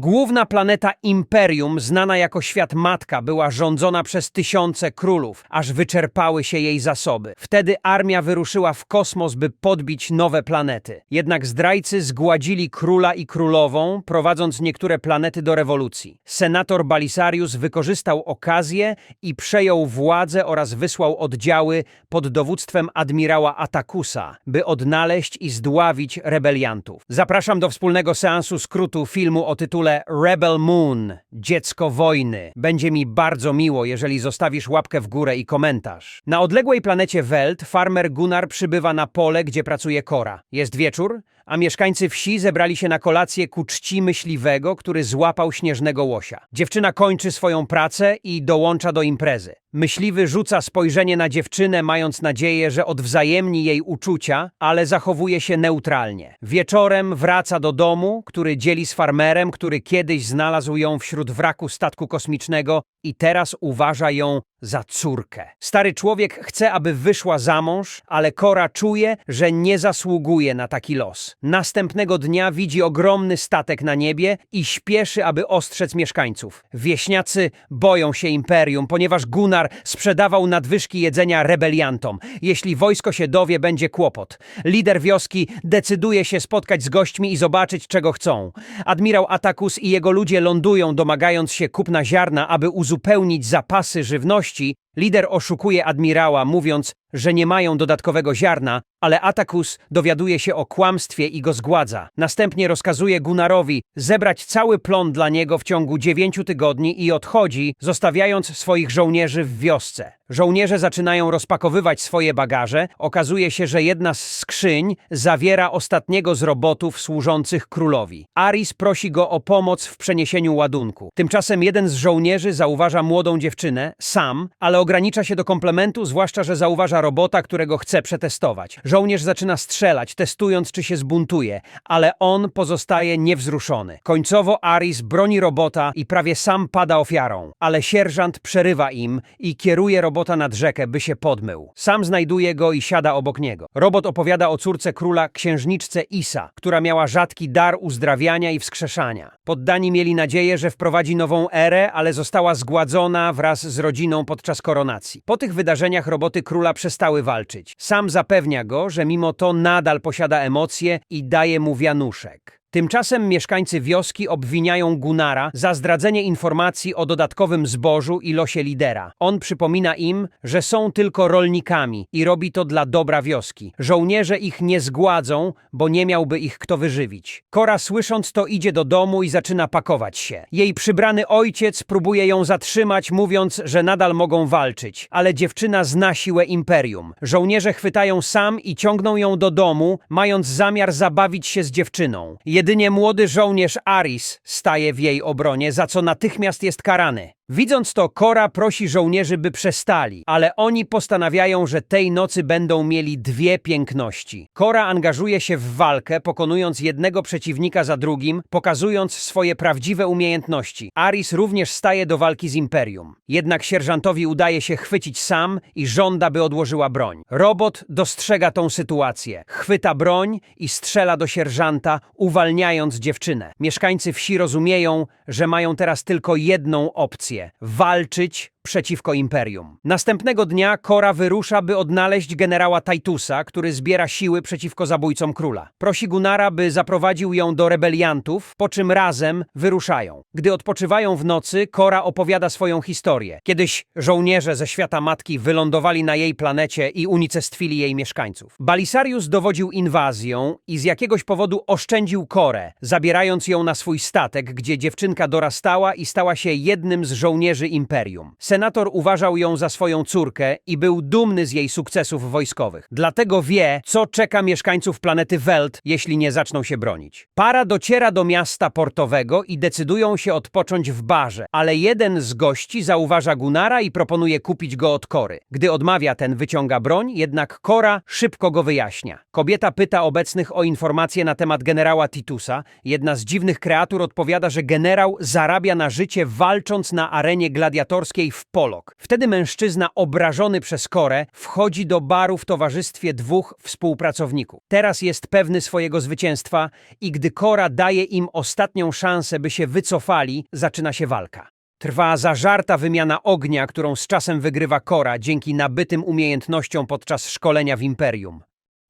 Główna planeta Imperium, znana jako świat matka, była rządzona przez tysiące królów, aż wyczerpały się jej zasoby. Wtedy armia wyruszyła w kosmos, by podbić nowe planety. Jednak zdrajcy zgładzili króla i królową, prowadząc niektóre planety do rewolucji. Senator Balisarius wykorzystał okazję i przejął władzę oraz wysłał oddziały pod dowództwem admirała Atakusa, by odnaleźć i zdławić rebeliantów. Zapraszam do wspólnego seansu skrótu filmu o tytule Rebel Moon – Dziecko Wojny. Będzie mi bardzo miło, jeżeli zostawisz łapkę w górę i komentarz. Na odległej planecie Welt farmer Gunnar przybywa na pole, gdzie pracuje Kora. Jest wieczór, a mieszkańcy wsi zebrali się na kolację ku czci myśliwego, który złapał śnieżnego łosia. Dziewczyna kończy swoją pracę i dołącza do imprezy. Myśliwy rzuca spojrzenie na dziewczynę, mając nadzieję, że odwzajemni jej uczucia, ale zachowuje się neutralnie. Wieczorem wraca do domu, który dzieli z farmerem, który kiedyś znalazł ją wśród wraku statku kosmicznego i teraz uważa ją za córkę. Stary człowiek chce, aby wyszła za mąż, ale Kora czuje, że nie zasługuje na taki los. Następnego dnia widzi ogromny statek na niebie i śpieszy, aby ostrzec mieszkańców. Wieśniacy boją się imperium, ponieważ Gunnar sprzedawał nadwyżki jedzenia rebeliantom. Jeśli wojsko się dowie, będzie kłopot. Lider wioski decyduje się spotkać z gośćmi i zobaczyć, czego chcą. Admirał Atakus i jego ludzie lądują, domagając się kupna ziarna, aby uzupełnić zapasy żywności. Lider oszukuje admirała, mówiąc, że nie mają dodatkowego ziarna, ale Atakus dowiaduje się o kłamstwie i go zgładza. Następnie rozkazuje Gunnarowi zebrać cały plon dla niego w ciągu dziewięciu tygodni i odchodzi, zostawiając swoich żołnierzy w wiosce. Żołnierze zaczynają rozpakowywać swoje bagaże. Okazuje się, że jedna z skrzyń zawiera ostatniego z robotów służących królowi. Aris prosi go o pomoc w przeniesieniu ładunku. Tymczasem jeden z żołnierzy zauważa młodą dziewczynę, sam, ale ogranicza się do komplementu, zwłaszcza, że zauważa robota, którego chce przetestować. Żołnierz zaczyna strzelać, testując, czy się zbuntuje, ale on pozostaje niewzruszony. Końcowo Aris broni robota i prawie sam pada ofiarą, ale sierżant przerywa im i kieruje robota nad rzekę, by się podmył. Sam znajduje go i siada obok niego. Robot opowiada o córce króla, księżniczce Isa, która miała rzadki dar uzdrawiania i wskrzeszania. Poddani mieli nadzieję, że wprowadzi nową erę, ale została zgładzona wraz z rodziną podczas koronacji. Po tych wydarzeniach roboty króla przestały walczyć. Sam zapewnia go, że mimo to nadal posiada emocje i daje mu wianuszek. Tymczasem mieszkańcy wioski obwiniają Gunara za zdradzenie informacji o dodatkowym zbożu i losie lidera. On przypomina im, że są tylko rolnikami i robi to dla dobra wioski. Żołnierze ich nie zgładzą, bo nie miałby ich kto wyżywić. Kora słysząc to idzie do domu i zaczyna pakować się. Jej przybrany ojciec próbuje ją zatrzymać, mówiąc, że nadal mogą walczyć, ale dziewczyna zna siłę imperium. Żołnierze chwytają sam i ciągną ją do domu, mając zamiar zabawić się z dziewczyną. Jedynie młody żołnierz Aris staje w jej obronie, za co natychmiast jest karany. Widząc to, Kora prosi żołnierzy, by przestali, ale oni postanawiają, że tej nocy będą mieli dwie piękności. Kora angażuje się w walkę, pokonując jednego przeciwnika za drugim, pokazując swoje prawdziwe umiejętności. Aris również staje do walki z Imperium. Jednak sierżantowi udaje się chwycić sam i żąda, by odłożyła broń. Robot dostrzega tą sytuację, chwyta broń i strzela do sierżanta, uwalniając dziewczynę. Mieszkańcy wsi rozumieją, że mają teraz tylko jedną opcję walczyć przeciwko imperium. Następnego dnia Kora wyrusza, by odnaleźć generała Taitusa, który zbiera siły przeciwko zabójcom króla. Prosi Gunara, by zaprowadził ją do rebeliantów, po czym razem wyruszają. Gdy odpoczywają w nocy, Kora opowiada swoją historię. Kiedyś żołnierze ze świata matki wylądowali na jej planecie i unicestwili jej mieszkańców. Balisarius dowodził inwazją i z jakiegoś powodu oszczędził Korę, zabierając ją na swój statek, gdzie dziewczynka dorastała i stała się jednym z żołnierzy imperium. Senator uważał ją za swoją córkę i był dumny z jej sukcesów wojskowych. Dlatego wie, co czeka mieszkańców planety Welt, jeśli nie zaczną się bronić. Para dociera do miasta portowego i decydują się odpocząć w barze, ale jeden z gości zauważa Gunara i proponuje kupić go od Kory. Gdy odmawia, ten wyciąga broń, jednak Kora szybko go wyjaśnia. Kobieta pyta obecnych o informacje na temat generała Titusa. Jedna z dziwnych kreatur odpowiada, że generał zarabia na życie walcząc na arenie gladiatorskiej w w Polok. Wtedy mężczyzna obrażony przez Korę wchodzi do baru w towarzystwie dwóch współpracowników. Teraz jest pewny swojego zwycięstwa i gdy Kora daje im ostatnią szansę, by się wycofali, zaczyna się walka. Trwa zażarta wymiana ognia, którą z czasem wygrywa Kora dzięki nabytym umiejętnościom podczas szkolenia w Imperium.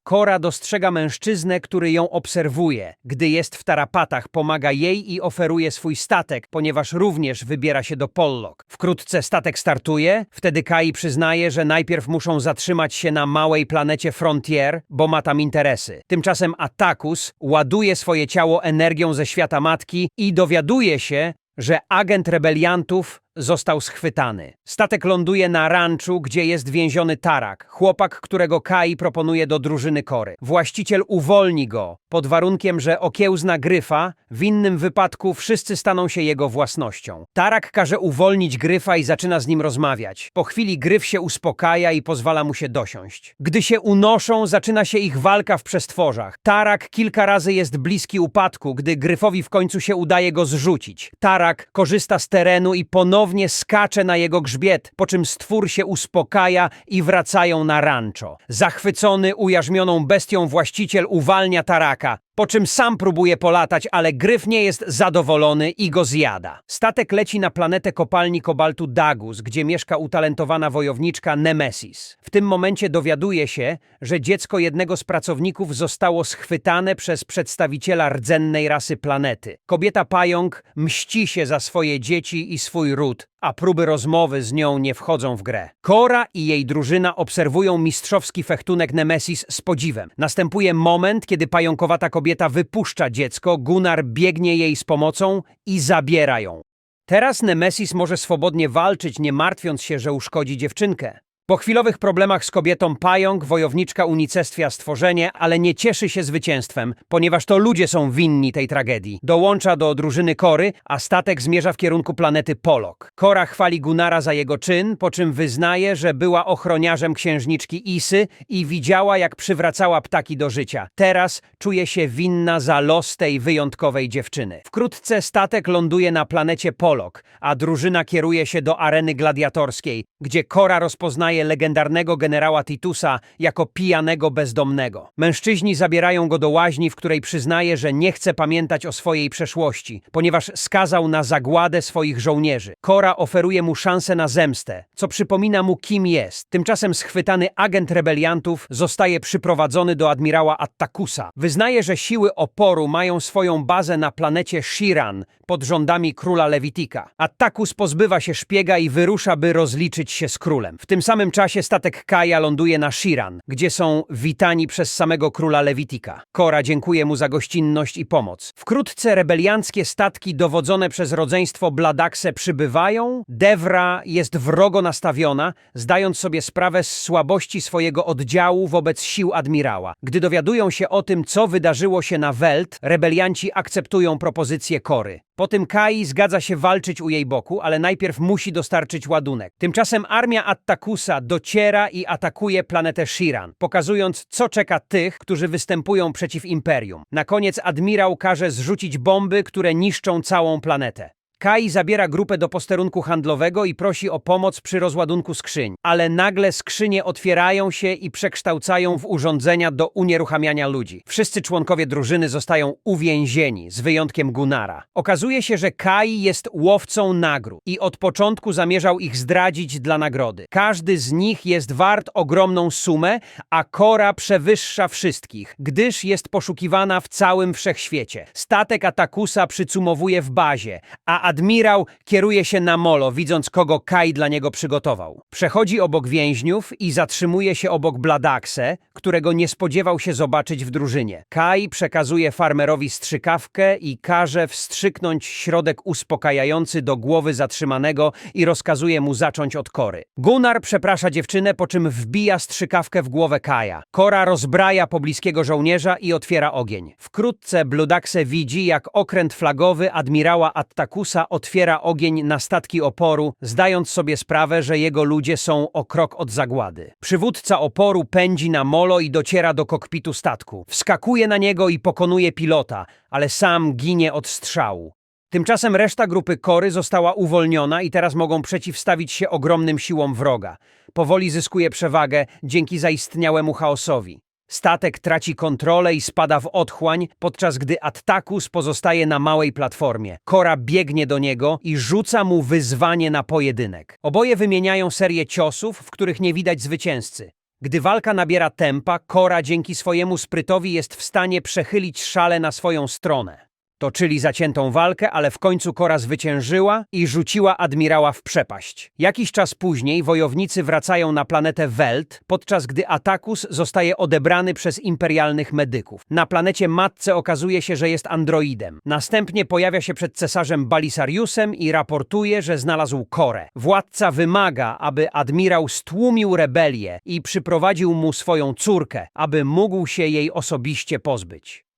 Kora dostrzega mężczyznę, który ją obserwuje. Gdy jest w tarapatach, pomaga jej i oferuje swój statek, ponieważ również wybiera się do Pollok. Wkrótce statek startuje, wtedy Kai przyznaje, że najpierw muszą zatrzymać się na małej planecie Frontier, bo ma tam interesy. Tymczasem Atakus ładuje swoje ciało energią ze świata matki i dowiaduje się, że agent rebeliantów został schwytany. Statek ląduje na ranczu, gdzie jest więziony Tarak, chłopak, którego Kai proponuje do drużyny Kory. Właściciel uwolni go, pod warunkiem, że okiełzna Gryfa, w innym wypadku wszyscy staną się jego własnością. Tarak każe uwolnić Gryfa i zaczyna z nim rozmawiać. Po chwili Gryf się uspokaja i pozwala mu się dosiąść. Gdy się unoszą, zaczyna się ich walka w przestworzach. Tarak kilka razy jest bliski upadku, gdy Gryfowi w końcu się udaje go zrzucić. Tarak korzysta z terenu i ponownie skacze na jego grzbiet, po czym stwór się uspokaja i wracają na rancho. Zachwycony ujarzmioną bestią właściciel uwalnia Taraka, po czym sam próbuje polatać, ale Gryf nie jest zadowolony i go zjada. Statek leci na planetę kopalni kobaltu Dagus, gdzie mieszka utalentowana wojowniczka Nemesis. W tym momencie dowiaduje się, że dziecko jednego z pracowników zostało schwytane przez przedstawiciela rdzennej rasy planety. Kobieta pająk mści się za swoje dzieci i swój ród, a próby rozmowy z nią nie wchodzą w grę. Kora i jej drużyna obserwują mistrzowski fechtunek Nemesis z podziwem. Następuje moment, kiedy pająkowata kobieta wypuszcza dziecko, Gunnar biegnie jej z pomocą i zabiera ją. Teraz Nemesis może swobodnie walczyć, nie martwiąc się, że uszkodzi dziewczynkę. Po chwilowych problemach z kobietą pająk, wojowniczka unicestwia stworzenie, ale nie cieszy się zwycięstwem, ponieważ to ludzie są winni tej tragedii. Dołącza do drużyny Kory, a statek zmierza w kierunku planety Polok. Kora chwali Gunara za jego czyn, po czym wyznaje, że była ochroniarzem księżniczki Isy i widziała, jak przywracała ptaki do życia. Teraz czuje się winna za los tej wyjątkowej dziewczyny. Wkrótce statek ląduje na planecie Polok, a drużyna kieruje się do areny gladiatorskiej, gdzie Kora rozpoznaje legendarnego generała Titusa jako pijanego bezdomnego. Mężczyźni zabierają go do łaźni, w której przyznaje, że nie chce pamiętać o swojej przeszłości, ponieważ skazał na zagładę swoich żołnierzy. Kora oferuje mu szansę na zemstę, co przypomina mu kim jest. Tymczasem schwytany agent rebeliantów zostaje przyprowadzony do admirała Attakusa. Wyznaje, że siły oporu mają swoją bazę na planecie Shiran pod rządami króla Levitika. Attakus pozbywa się szpiega i wyrusza, by rozliczyć się z królem. W tym samym czasie statek Kaja ląduje na Shiran, gdzie są witani przez samego króla Levitika. Kora dziękuje mu za gościnność i pomoc. Wkrótce rebelianckie statki dowodzone przez rodzeństwo Bladakse przybywają. Devra jest wrogo nastawiona, zdając sobie sprawę z słabości swojego oddziału wobec sił admirała. Gdy dowiadują się o tym, co wydarzyło się na Welt, rebelianci akceptują propozycję Kory. Po tym Kai zgadza się walczyć u jej boku, ale najpierw musi dostarczyć ładunek. Tymczasem armia Attakusa dociera i atakuje planetę Shiran, pokazując, co czeka tych, którzy występują przeciw Imperium. Na koniec admirał każe zrzucić bomby, które niszczą całą planetę. Kai zabiera grupę do posterunku handlowego i prosi o pomoc przy rozładunku skrzyń, ale nagle skrzynie otwierają się i przekształcają w urządzenia do unieruchamiania ludzi. Wszyscy członkowie drużyny zostają uwięzieni, z wyjątkiem Gunara. Okazuje się, że Kai jest łowcą nagród i od początku zamierzał ich zdradzić dla nagrody. Każdy z nich jest wart ogromną sumę, a Kora przewyższa wszystkich, gdyż jest poszukiwana w całym wszechświecie. Statek Atakusa przycumowuje w bazie, a admirał kieruje się na molo, widząc kogo Kai dla niego przygotował. Przechodzi obok więźniów i zatrzymuje się obok Bladakse, którego nie spodziewał się zobaczyć w drużynie. Kai przekazuje farmerowi strzykawkę i każe wstrzyknąć środek uspokajający do głowy zatrzymanego i rozkazuje mu zacząć od Kory. Gunnar przeprasza dziewczynę, po czym wbija strzykawkę w głowę Kaja. Kora rozbraja pobliskiego żołnierza i otwiera ogień. Wkrótce Bludakse widzi, jak okręt flagowy admirała Attakusa otwiera ogień na statki oporu, zdając sobie sprawę, że jego ludzie są o krok od zagłady. Przywódca oporu pędzi na molo i dociera do kokpitu statku. Wskakuje na niego i pokonuje pilota, ale sam ginie od strzału. Tymczasem reszta grupy Kory została uwolniona i teraz mogą przeciwstawić się ogromnym siłom wroga. Powoli zyskuje przewagę dzięki zaistniałemu chaosowi. Statek traci kontrolę i spada w otchłań, podczas gdy Attakus pozostaje na małej platformie. Kora biegnie do niego i rzuca mu wyzwanie na pojedynek. Oboje wymieniają serię ciosów, w których nie widać zwycięzcy. Gdy walka nabiera tempa, Kora dzięki swojemu sprytowi jest w stanie przechylić szale na swoją stronę. Toczyli zaciętą walkę, ale w końcu Kora zwyciężyła i rzuciła admirała w przepaść. Jakiś czas później wojownicy wracają na planetę Welt, podczas gdy Atakus zostaje odebrany przez imperialnych medyków. Na planecie matce okazuje się, że jest androidem. Następnie pojawia się przed cesarzem Balisariusem i raportuje, że znalazł Korę. Władca wymaga, aby admirał stłumił rebelię i przyprowadził mu swoją córkę, aby mógł się jej osobiście pozbyć.